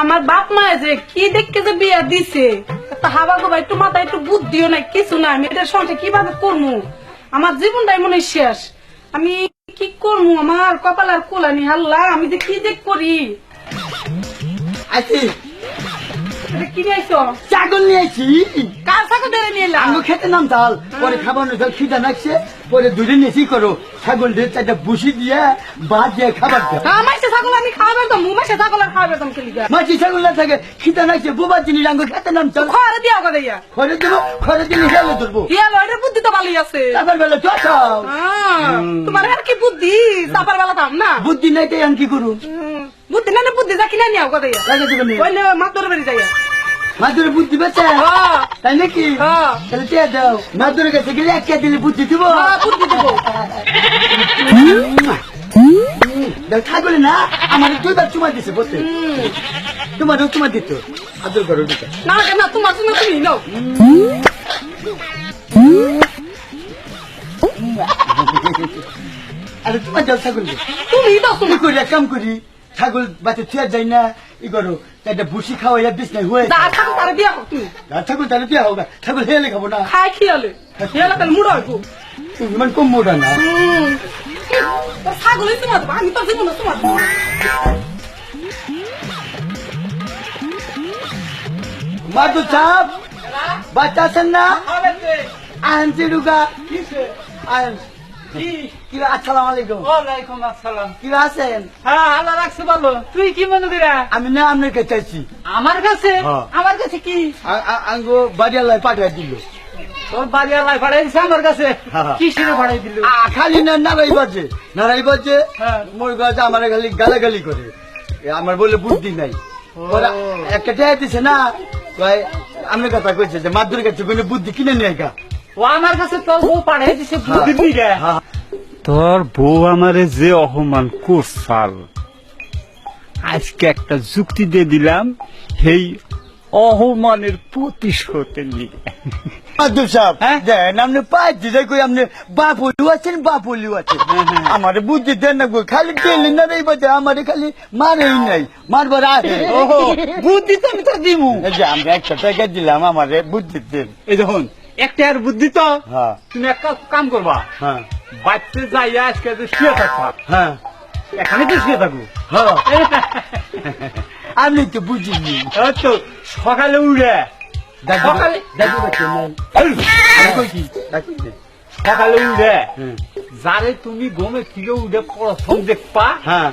আমার তোমার বাপ মা যে কি দেখতে যে বিয়া দিছে? হাবা গো ভাই মাথায় একটু বুদ্ধিও নাই, কিছু না আমি এটা সংসার কীভাবে করব আমার জীবনটাই মনে শেষ। আমি কি করব আমার কপাল আর কোলানি হাল্লা, আমি যে কি যে করি? আছি ছাগল নিয়ে কার ধরে নিয়ে এলাম খেতে নাম তাল পরে খাবার জল খিদা নাকছে পরে দুদিন এসি করো। ছাগল দিয়ে চারটা বুসি দিয়ে ভাত দিয়ে খাবার আমার সে ছাগল আমি খাওয়াবে তো মুমা সে ছাগল আর খাওয়াবে তো খেলি মাছি ছাগল না থাকে খিদা নাকছে বুবার জিনিস আঙ্গু খেতে নাম চল খড়ে দিয়া কথা ইয়া খরে দেবো খরে দিলে হেলে ধরবো। ইয়া লড়ের বুদ্ধি তো ভালোই আছে। তারপর বেলা চাও আহ, তোমার আর কি বুদ্ধি? চাপার বেলা দাম না। বুদ্ধি নাই তাই আমি কি করু বুদ্ধি না বুদ্ধি যা কিনা নিও কথা ইয়া মাতর বেরি যাইয়া। মাদুরে বুদ্ধি বেচে হ্যাঁ। তাই নাকি? হ্যাঁ। তাহলে টিয়া দাও। মাদুরে কাছে গেলে একটা দিলে বুদ্ধি দিব। হ্যাঁ, বুদ্ধি দেবো। ছাগলে না আমার দুইবার চুমা দিছে বলতে তোমারও চুমা দিত। আদর করো না না, তোমার জন্য তুমি নাও। আরে তোমার যাও ছাগল। তুমি দাও তুমি করি কাম করি ছাগল বাচ্চা থিয়া যাই না ই করো একটা ভুসি খাওয়া ইয়া বিষ নাই হয়ে যা থাকো তারে বিয়া করো তুমি। আর ছাগল তাহলে দিয়া হোক ছাগল হেলে খাব না। খাই খিয়ালে। খিয়ালে তাহলে মুড়ো হইব তুমি মানে কম মোটা না। ছাগলই তোমার আমি তো জীবন তোমার। মাদু চাপ বাচ্চা আছেন না? আহেন চিরুগা আহেন। কি কি আসসালাম আলাইকুম। ওয়ালাইকুম আসসালাম। কি আছেন? হ্যাঁ আল্লাহ রাখছে বলো তুই কি মনে করিয়া আমি না আপনার কাছে চাইছি? আমার কাছে? হ্যাঁ। আমার কাছে কি? আঙ্গো বাড়িয়ালায় পাঠিয়ে দিল। তোর বাড়ি আল্লাহ দিছে আমার কাছে? হ্যাঁ। কি দিল? খালি না নারাই বাজে। নারাই বাজে। মোর আমার খালি গালাগালি করে। আমার বলে বুদ্ধি নাই। একটা দিছে না কয় আমি কথা কইছে যে মাদুর কাছে বুদ্ধি কিনে নিয়ে গা। ও আমার কাছে তোর বউ পাঠাই দিছে বুদ্ধি দিকে হ্যাঁ। তোর বউ আমারে যে অপমান করছাল আজকে একটা যুক্তি দিয়ে দিলাম সেই অপমানের প্রতিশোধের নিয়ে। সাহেব হ্যাঁ? দেন আপনি পাইছি যে কই আপনি বাপ আছেন বাপ আছেন। আমার বুদ্ধি দেন না কই খালি আমার খালি মারেই নাই মারবার আহে ওহো বুদ্ধি তো আমি তো দিমু। আমরা একটা টাকা দিলাম আমারে বুদ্ধি দেন। এই দেখুন একটা আর বুদ্ধি তো। হ্যাঁ। তুমি একটা কাম করবা। হ্যাঁ। বাড়িতে যাইয়া আজকে শুয়ে থাকবা। হ্যাঁ। এখানে তো শুয়ে থাকব। হ্যাঁ। আমি তো বুঝিনি। তো সকালে দাদু সকালে বাচ্চা হুম। যারে তুমি গমে থেকে উঠে প্রথম দেখবা হ্যাঁ।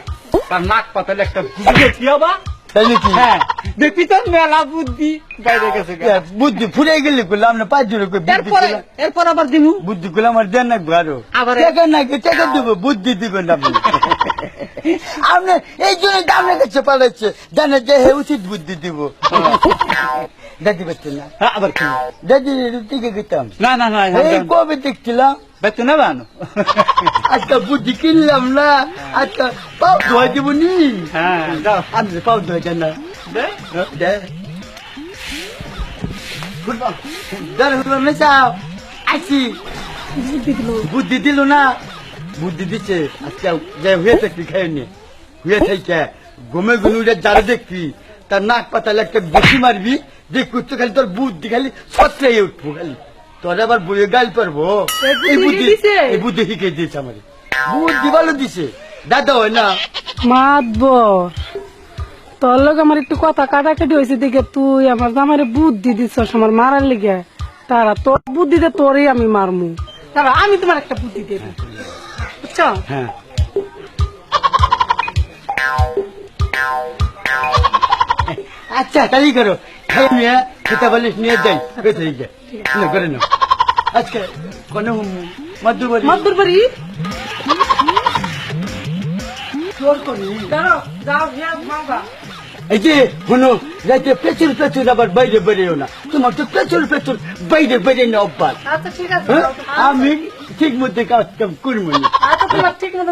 তার নাক পাতালে একটা বুদ্ধি দিয়াবা তাই নাকি? হ্যাঁ। দেখবি তোর মেলা বুদ্ধি। বাইরে গেছে বুদ্ধি ফুরে গেলে করলাম না পাঁচ জোরে কই বুদ্ধি এরপরে করলাম। এরপর আবার দিমু। বুদ্ধি করলে আমার দেন না আরও। আবার- টাকা না টাকা দেবো বুদ্ধি দিবেন আপনি। আপনি এই জন্য তো কাছে পালাচ্ছে জানে যে হে উচিত বুদ্ধি দিব। দাদি বাচ্চা না। হ্যাঁ, আবার দাদি গেতাম না না না এই কবে দেখছিলাম? দিব নি হ্যাঁ যাও আপনি পাও ধোয়া যান না দে। দে ফুটবল দর ফুটবল না চাও আছি বুদ্ধি দিল না বুদ্ধি দিচ্ছে আজকে যাই হয়ে থাকবি খাই নি হয়ে থেকে ঘুমে ঘুমে যারা দেখবি তার নাক পাতালে একটা বেশি মারবি দেখবি তো খালি তোর বুদ্ধি খালি সত্রাই উঠবো খালি তোর আবার বইয়ে গাল পারব। এই বুদ্ধি? এই বুদ্ধি শিখে দিয়েছে আমার। বুদ্ধি ভালো দিছে। দাদা হয় না। মাতবর তোর লোক আমার একটু কথা কাটাকাটি হয়েছে দেখে তুই আমার জামারে বুদ্ধি দিছস আমার মারার লিগে। তারা তোর বুদ্ধিতে তোরই আমি মারমু। তারা আমি তোমার একটা বুদ্ধি দেব বুঝছ? হ্যাঁ। আচ্ছা তাই করো? খেতে বলে নিয়ে যাই। বেঁচে গিয়ে না করে না আজকে কোন মধ্যবর্তী মদ্দুর বাড়ি করি দাঁড়াও যাও যাও মাওগা এই যে হনো যাইতে পেছর পেছর আবার বাইরে বেরিয়েও না। তোমার তো পেছর পেছর বাইরে বেরিয়ে না অভ্যাস। আচ্ছা হ্যাঁ? আমি ঠিক মধ্যে কাজ কাম করব না। আচ্ছা ঠিক মতো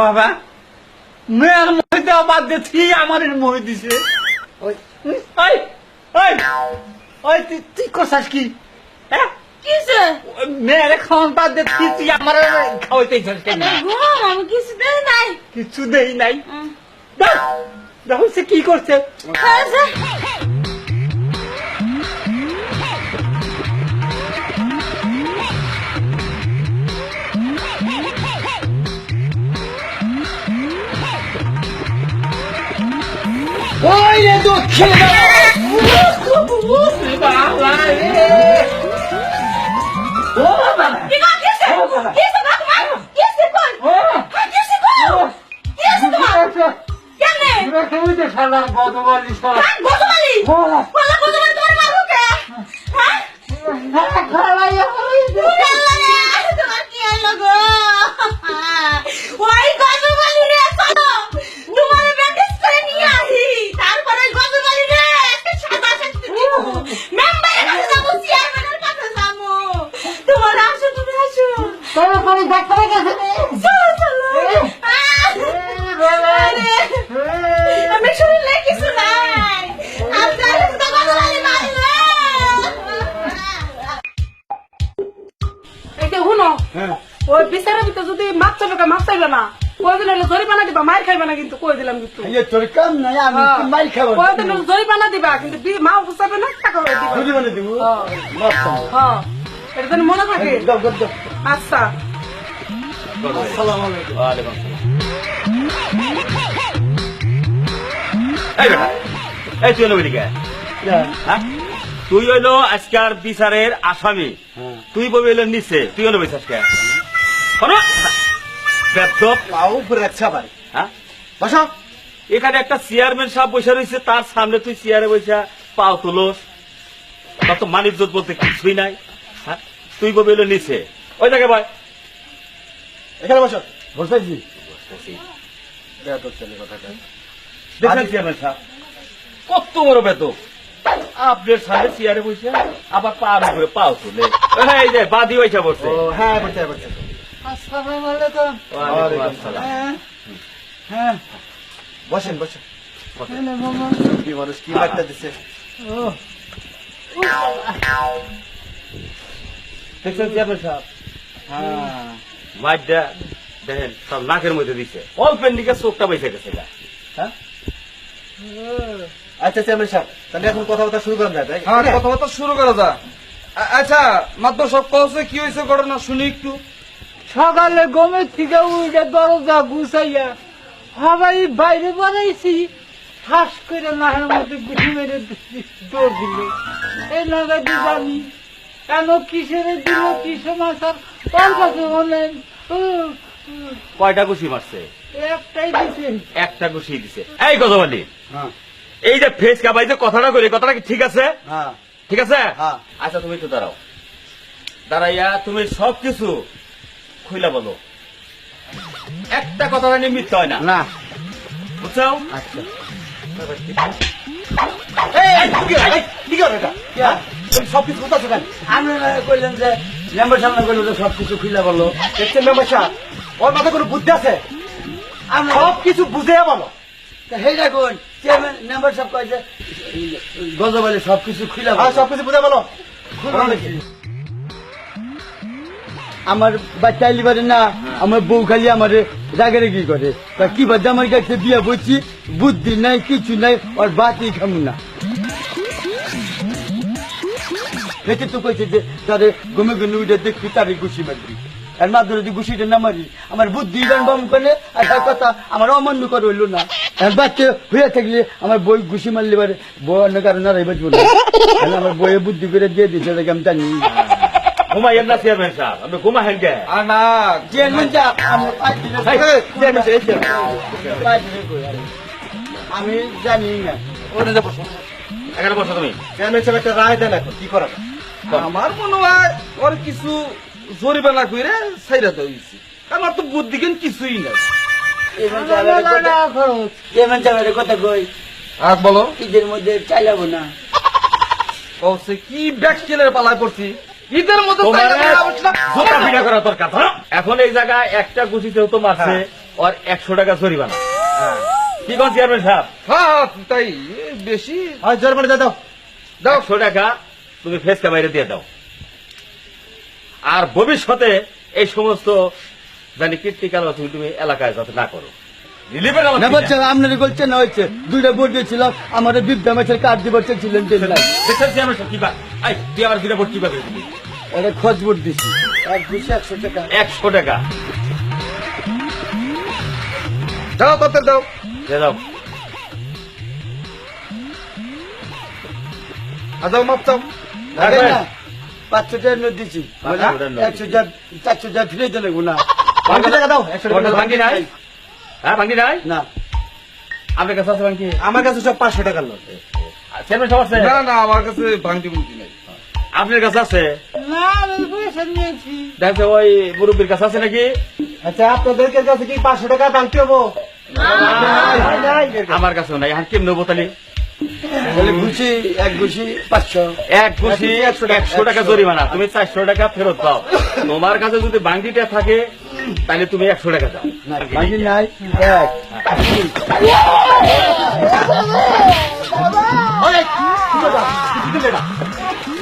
বাবা। মেয়ের মহি দেওয়া বাদ দিয়ে তুই আমার মহি দিছে। ওই ওই ওই ওই তুই তুই করছাস কি? হ্যাঁ কিসে? খাওয়ান বাদ দিয়ে তুই তুই আমার খাওয়াইতে চাস কেন? ঘুম আমি কিছু দেই নাই। কিছু দেই নাই। দেখো সে কি করছে? খাইছে ওই রে দক্ষিণ কি ওই বিচারের ভিতরে যদি মাছ চাবে মাছ চাইবে না কয়দিন হলে জরিমানা দিবা মার খাইবে না কিন্তু কই দিলাম কিন্তু। এই তোর কাম নাই আমি হ্যাঁ। খাব? কয়দিন হলে জরিমানা দিবা কিন্তু মা বুঝাবে না টাকা হয়ে দিবা। মানে দিব? হ্যাঁ। হ্যাঁ। এটা যেন মনে আচ্ছা আলাইকুম। এই বেটা, এই তুই এলো এদিকে হ্যাঁ? তুই হইল আজকার বিচারের আসামি। হ্যাঁ। তুই ববি হইল নিচে তুই উপরে ভাই হ্যাঁ? এখানে একটা চেয়ারম্যান সাহেব বসে রয়েছে তার সামনে তুই চেয়ারে বসে পাও তুলোস। তোর তো মানিজ্য বলতে কিছুই নাই। হ্যাঁ। তুই ববি হইল নিচে। ওই জায়গায় ভাই। এখানে বসো। বসেছি দেখেন চেয়ারম্যান সাহেব। কত বড় বেতন আপনার সামনে চেয়ারে বসে আবার পার উপরে পাও তুলে। এই যে বাদি বসে। বসে হ্যাঁ বসে বসে। আসসালামু আলাইকুম ওয়ালাইকুম আসসালাম। হ্যাঁ। বসেন বসেন। কি মানুষ কি বার্তা দিছে? দেখছেন চেয়ারম্যান সাহেব? হ্যাঁ। মাইডটা দেখেন সব নাকের মধ্যে দিচ্ছে অল্পের দিকে চোখটা বেঁচে গেছে হ্যাঁ? আচ্ছা চেয়ারম্যান সাহেব তাহলে এখন কথাবার্তা শুরু করেন যায় হ্যাঁ কথাবার্তা শুরু করা যা আ- আচ্ছা মাত্র সব কছে কি হয়েছে ঘটনা শুনি একটু। সকালে গমের থেকে উঠে দরজা গুছাইয়া সবাই বাইরে বানাইছি ঠাস করে নাহের মধ্যে গুছি মেরে দৌড় দিল। এই লাগাইতে জানি কেন কিসের দিল কি সমাচার তার কাছে বলেন। কয়টা ঘুষি মারছে? একটাই দিছে। একটা ঘুষি দিছে। এই গজবালি। হ্যাঁ। এই যে ফেস কাবাই যে কথাটা করি কথাটা কি ঠিক আছে? হ্যাঁ। ঠিক আছে? হ্যাঁ। আচ্ছা তুমি একটু দাঁড়াও। দাঁড়াইয়া তুমি সব কিছু খুইলা বলো। একটা কথাটা নিয়ে মিথ্যা হয় না। না। বুঝছ আচ্ছা? হ্যাঁ, তুমি সব কিছু কোথাও কেন কইলেন যে মেম্বার সামনে কইলেন যে সব কিছু খুলে বলো। দেখছেন মেম্বার সাহেব? ওর মাথায় কোনো বুদ্ধি আছে? বুঝে বলো। সেই দেখুন চেয়ারম্যান মেম্বার গজবালে সব কিছু খুলে হ্যাঁ সব কিছু বুঝে বলো। আমার বাচ্চা লিবারে না আমার বউ খালি আমার রাগে রেগি করে? তা কি বাদ আমার কাছে বিয়া বলছি বুদ্ধি নাই কিছু নাই আর বাতি খামু না। দেখে তো কইছে যে তারে ঘুমে ঘুমে উঠে দেখবি তারে ঘুষি মারবি। আর মাধ্যমে যদি ঘুষিটা না মারি আমার বুদ্ধি বাম করে আর কথা আমার অমান্য করে হইল না। বাচ্চা হয়ে থাকলে আমার বই ঘুষি মারলে পারে বই অন্য কারণে আর বাঁচবো না আমার বইয়ে বুদ্ধি করে দিয়ে দিচ্ছে এটাকে আমি জানি। ঘুমাইয়েন না চেয়ারম্যান সাহেব আপনি ঘুমাহেন কে? না চেয়ারম্যান আমি এখানে বসো তুমি। চেয়ারম্যান সাহেব একটা রায় দেন এখন কি করা? আমার মনে হয় ওর কিছু জরিমানা করে সাইরা দিয়েছি আমার তো বুদ্ধি কিছুই নাই। চেয়ারম্যান সাহেবের কথা- খরচ। চেয়ারম্যান সাহেবের কথা কই? আর বলো। ঈদের মধ্যে চাইলাবো না। কছে কি ব্যাক পালায় পড়ছি। ঈদের মতো তোমার চাইলে আমি আবার- জোতা পিঠা করা দরকার ধরো। এখন এই জায়গায় একটা গুছিতেও তো মারছে আর একশো টাকা জরিমানা। কি কোন চেয়ারম্যান সাহেব? হ্যাঁ হ্যাঁ, তাই বেশি। আর জোরমানে দাও। দাও। একশো টাকা তুমি ফেসকা বাইরে দিয়ে দাও। আর ভবিষ্যতে এই সমস্ত জানি কীর্তিকাল তুমি তুমি এলাকায় যাতে না করো। আপনার না হয়েছে। দুইটা ভোট দিয়েছিল বিদ্যা মাছের কার্ড দিয়ে ছিলেন তুই আমার ভোট কীভাবে? এটা খোঁজ ভোট দিছি। একশো টাকা। একশো টাকা। দাও দাও। দাও। মাপ পাঁচশো টাকা একশো টাকা চারশো টাকা ফিরে দিলে না ভাঙ্গি টাকা দাও ভাঙ্গি নাই? হ্যাঁ ভাঙ্গি নাই? না। আপনার কাছে আছে ভাঙ্গি? আমার কাছে সব পাঁচশো টাকার নোট চেয়ারম্যান সাহেব আছে? না না আমার কাছে নাই। আপনার কাছে আছে? দেখছে ওই মুরব্বীর কাছে আছে নাকি? আচ্ছা আপনাদের কাছে কি পাঁচশো টাকা ভাঙতে হব? আমার কাছেও নাই। এখন কেমন নেব তাহলে? এক পাঁচশো। এক একশো টাকা জরিমানা। তুমি চারশো টাকা ফেরত পাও। তোমার কাছে যদি বাঙ্গিটা থাকে তাহলে তুমি একশো টাকা দাও। বাকি নাই এক।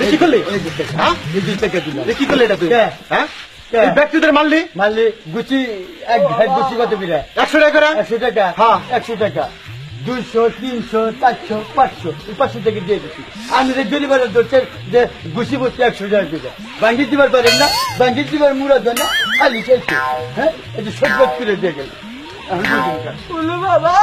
কি করলি? হ্যাঁ? কি করলি এটা তুই? হ্যাঁ? ব্যক্তিদের মারলি? মারলি গুচি এক গুচি কত বিরা একশো টাকা একশো টাকা? হ্যাঁ। একশো টাকা। দুইশো তিনশো চারশো পাঁচশো পাঁচশো টাকা দিয়ে দিচ্ছি আমি যে ডেলিভারি ধরছে যে গুছি বসছে একশো টাকা দিবে বাঙ্গি দিবার পারেন না বাঙ্গি দিবার মুড়া দেন না। খালি চাইছে হ্যাঁ? এই যে বুঝুন বলো বাবা!